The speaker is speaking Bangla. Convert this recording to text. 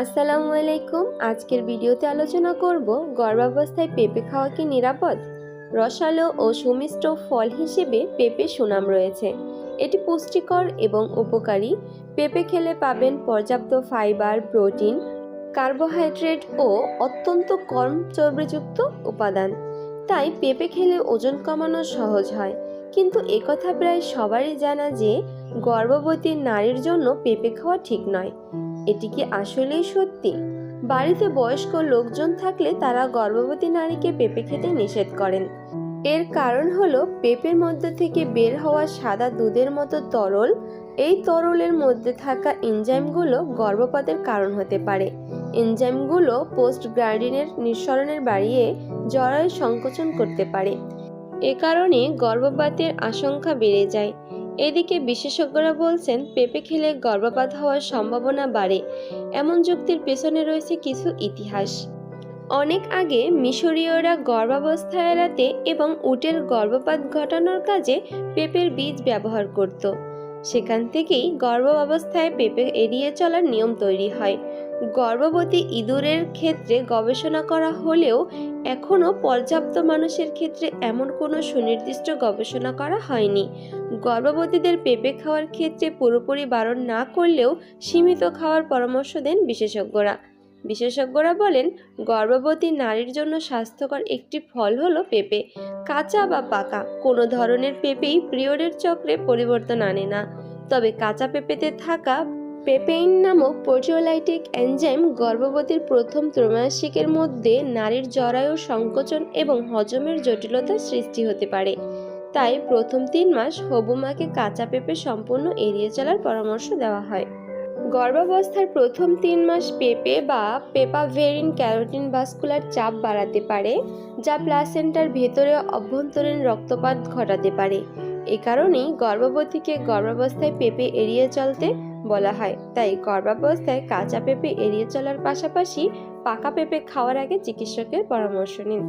আসসালামু আলাইকুম। আজকের ভিডিওতে আলোচনা করব গর্ভাবস্থায় পেঁপে খাওয়া কি নিরাপদ? রসালো ও সুমিষ্ট ফল হিসেবে পেঁপে সুনাম রয়েছে। এটি পুষ্টিকর এবং উপকারী। পেঁপে খেলে পাবেন পর্যাপ্ত ফাইবার, প্রোটিন, কার্বোহাইড্রেট ও অত্যন্ত কম চর্বিযুক্ত উপাদান। তাই পেঁপে খেলে ওজন কমানো সহজ হয়। কিন্তু একথা প্রায় সবারই জানা যে গর্ভবতী নারীর জন্য পেঁপে খাওয়া ঠিক নয়। এটি কি আসলেই সত্যি? বাড়িতে বয়স্ক লোকজন থাকলে তারা গর্ভবতী নারীকে পেঁপে খেতে নিষেধ করেন। এর কারণ হলো পেঁপের মধ্যে থেকে বের হওয়া সাদা দুধের মতো তরল, এই তরলের মধ্যে থাকা এনজাইমগুলো গর্ভপাতের কারণ হতে পারে। এনজাইমগুলো পোস্ট গ্রাইডিনের নিঃসরণের বাড়িয়ে জরায়ু সংকোচন করতে পারে। এ কারণে গর্ভপাতের আশঙ্কা বেড়ে যায়। এদিকে বিশেষজ্ঞরা বলছেন, পেঁপে খেলে গর্ভপাত হওয়ার সম্ভাবনা বাড়ে। এমন যুক্তির পেছনে রয়েছে কিছু ইতিহাস। অনেক আগে মিশরীয়রা গর্ভাবস্থা এড়াতে এবং উটের গর্ভপাত ঘটানোর কাজে পেঁপের বীজ ব্যবহার করত। সেখান থেকেই গর্ভাবস্থায় পেঁপে এড়িয়ে চলার নিয়ম তৈরি হয়। গর্ভবতী ইঁদুরের ক্ষেত্রে গবেষণা করা হলেও এখনও পর্যাপ্ত মানুষের ক্ষেত্রে এমন কোনো সুনির্দিষ্ট গবেষণা করা হয়নি। গর্ভবতীদের পেঁপে খাওয়ার ক্ষেত্রে পুরোপুরি বারণ না করলেও সীমিত খাওয়ার পরামর্শ দেন বিশেষজ্ঞরা। বিশেষজ্ঞরা বলেন, গর্ভবতী নারীর জন্য স্বাস্থ্যকর একটি ফল হলো পেঁপে। কাঁচা বা পাকা, কোনো ধরনের পেঁপেই পিরিয়ডের চক্রে পরিবর্তন আনে না। তবে কাঁচা পেঁপেতে থাকা পেপেইন নামক পোর্টিওলাইটিক এনজাইম গর্ভবতীর প্রথম ত্রৈমাসিকের মধ্যে নারীর জরায়ু সংকোচন এবং হজমের জটিলতার সৃষ্টি হতে পারে। তাই প্রথম তিন মাস হবু মাকে কাঁচা পেঁপে সম্পূর্ণ এড়িয়ে চলার পরামর্শ দেওয়া হয়। গর্ভাবস্থার প্রথম তিন মাস পেঁপে বা পেপাভেরিন ক্যারোটিন ভাস্কুলার চাপ বাড়াতে পারে, যা প্লাসেন্টার ভেতরে অভ্যন্তরীণ রক্তপাত ঘটাতে পারে। এ কারণেই গর্ভবতীকে গর্ভাবস্থায় পেঁপে এড়িয়ে চলতে বলা হয়। তাই গর্ভাবস্থায় কাঁচা পেঁপে এড়িয়ে চলার পাশাপাশি পাকা পেঁপে খাওয়ার আগে চিকিৎসকের পরামর্শ নিন।